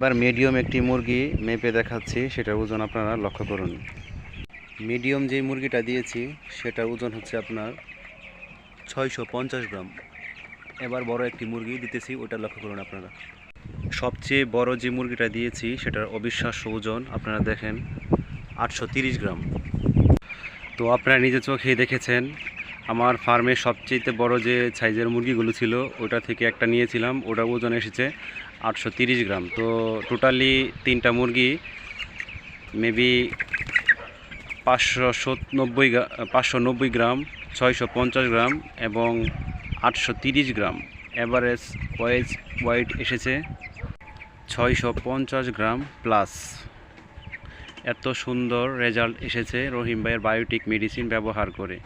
এবার মিডিয়াম একটি মুরগি মেপে দেখাচ্ছি, সেটার ওজন আপনারা লক্ষ্য করুন। মিডিয়াম যে মুরগিটা দিয়েছি সেটার ওজন হচ্ছে আপনার ছয়শো পঞ্চাশ গ্রাম। এবার বড় একটি মুরগি দিতেছি, ওটা লক্ষ্য করুন আপনারা। সবচেয়ে বড় যে মুরগিটা দিয়েছি, সেটার অবিশ্বাস্য ওজন আপনারা দেখেন, আটশো গ্রাম। তো আপনারা নিজের চোখে দেখেছেন আমার ফার্মে সবচেয়ে বড় যে সাইজের মুরগিগুলো ছিল, ওটা থেকে একটা নিয়েছিলাম ওটা ওজন এসেছে আটশো গ্রাম। তো টোটালি তিনটা মুরগি, মেবি পাঁচশো নব্বই পাঁচশো নব্বই গ্রাম, ছয়শো পঞ্চাশ গ্রাম এবং আটশো তিরিশ গ্রাম। অ্যাভারেজ ওয়েজ ওয়াইট এসেছে ছয়শো পঞ্চাশ গ্রাম প্লাস। এত সুন্দর রেজাল্ট এসেছে রহিম ভাইয়ের বায়োটিক মেডিসিন ব্যবহার করে।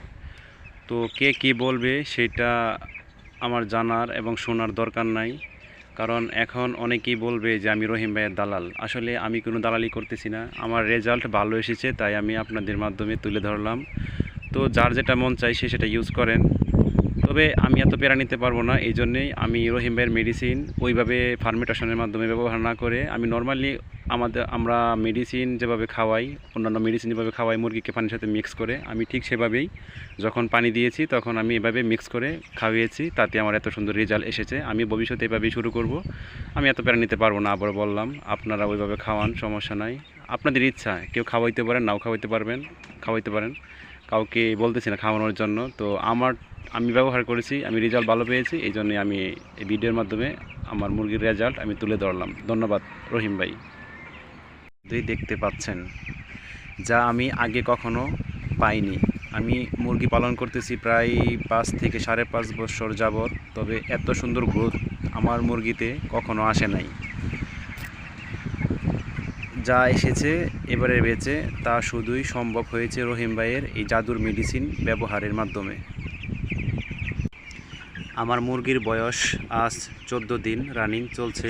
তো কে কি বলবে সেটা আমার জানার এবং শোনার দরকার নাই। কারণ এখন অনেকেই বলবে যে আমি রহিম ভাইয়ের দালাল। আসলে আমি কোনো দালালি করতেছি না। আমার রেজাল্ট ভালো এসেছে, তাই আমি আপনাদের মাধ্যমে তুলে ধরলাম। তো যার যেটা মন চাই সে সেটা ইউজ করেন। তবে আমি এত পেরা নিতে পারব না, এই জন্যেই আমি রহিম ভাইয়ের মেডিসিন ওইভাবে ফার্মেটেশনের মাধ্যমে ব্যবহার না করে, আমি নর্মালি আমাদের, আমরা মেডিসিন যেভাবে খাওয়াই, অন্যান্য মেডিসিন যেভাবে খাওয়াই, মুরগিকে পানির সাথে মিক্স করে, আমি ঠিক সেভাবেই যখন পানি দিয়েছি তখন আমি এভাবে মিক্স করে খাওয়িয়েছি তাতে আমার এত সুন্দর রেজাল্ট এসেছে। আমি ভবিষ্যতে এভাবেই শুরু করব। আমি এত প্যারা নিতে পারব না আবার বললাম, আপনারা ওইভাবে খাওয়ান, সমস্যা নাই। আপনাদের ইচ্ছা, কেউ খাওয়াইতে পারেন, নাও খাওয়াইতে পারবেন, খাওয়াইতে পারেন। কাউকে বলতেছি না খাওয়ানোর জন্য। তো আমার, আমি ব্যবহার করেছি, আমি রেজাল্ট ভালো পেয়েছি, এই জন্যে আমি এই ভিডিওর মাধ্যমে আমার মুরগির রেজাল্ট আমি তুলে ধরলাম। ধন্যবাদ, রহিম ভাই। দুই দেখতে পাচ্ছেন, যা আমি আগে কখনো পাইনি। আমি মুরগি পালন করতেছি প্রায় পাঁচ থেকে সাড়ে পাঁচ বছর যাবৎ, তবে এত সুন্দর গ্রোথ আমার মুরগিতে কখনো আসে নাই। যা এসেছে, এবারে বেঁচে, তা শুধুই সম্ভব হয়েছে রহিম ভাইয়ের এই জাদুর মেডিসিন ব্যবহারের মাধ্যমে। আমার মুরগির বয়স আজ চোদ্দ দিন, রানিং চলছে।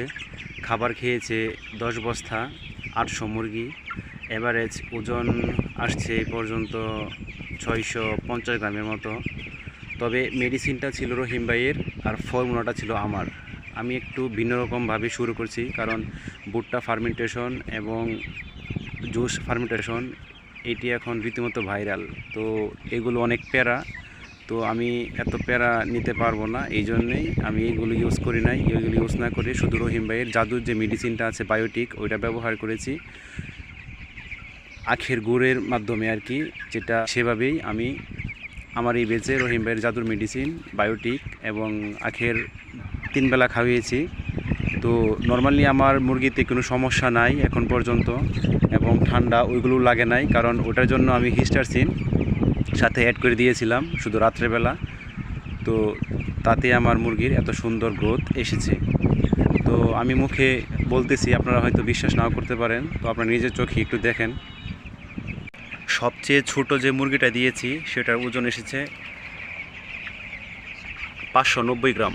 খাবার খেয়েছে দশ বস্তা, আটশো মুরগি। এভারেজ ওজন আসছে এই পর্যন্ত ছয়শো পঞ্চাশ গ্রামের মতো। তবে মেডিসিনটা ছিল রহিম ভাইয়ের আর ফর্মুলাটা ছিল আমার। আমি একটু ভিন্ন রকমভাবে শুরু করছি, কারণ ভুট্টা ফার্মেন্টেশন এবং জুস ফার্মেন্টেশন এটি এখন রীতিমতো ভাইরাল তো এগুলো অনেক প্যারা, তো আমি এত প্যারা নিতে পারব না, এই জন্যেই আমি এগুলো ইউজ করি নাই। এগুলো ইউজ না করে শুধু রহিম ভাইয়ের জাদুর যে মেডিসিনটা আছে বায়োটিক ওইটা ব্যবহার করেছি আখের গুড়ের মাধ্যমে আর কি, যেটা সেভাবেই আমি আমার এই বেচে রহিম ভাইয়ের জাদুর মেডিসিন বায়োটিক এবং আখের তিনবেলা খাওয়িয়েছি তো নর্মালি আমার মুরগিতে কোনো সমস্যা নাই এখন পর্যন্ত এবং ঠান্ডা ওইগুলো লাগে নাই কারণ ওটার জন্য আমি হিস্টারসিন সাথে অ্যাড করে দিয়েছিলাম শুধু রাত্রেবেলা। তো তাতে আমার মুরগির এত সুন্দর গ্রোথ এসেছে। তো আমি মুখে বলতেছি, আপনারা হয়তো বিশ্বাস নাও করতে পারেন, তো আপনারা নিজের চোখে একটু দেখেন। সবচেয়ে ছোট যে মুরগিটা দিয়েছি, সেটার ওজন এসেছে পাঁচশো নব্বই গ্রাম।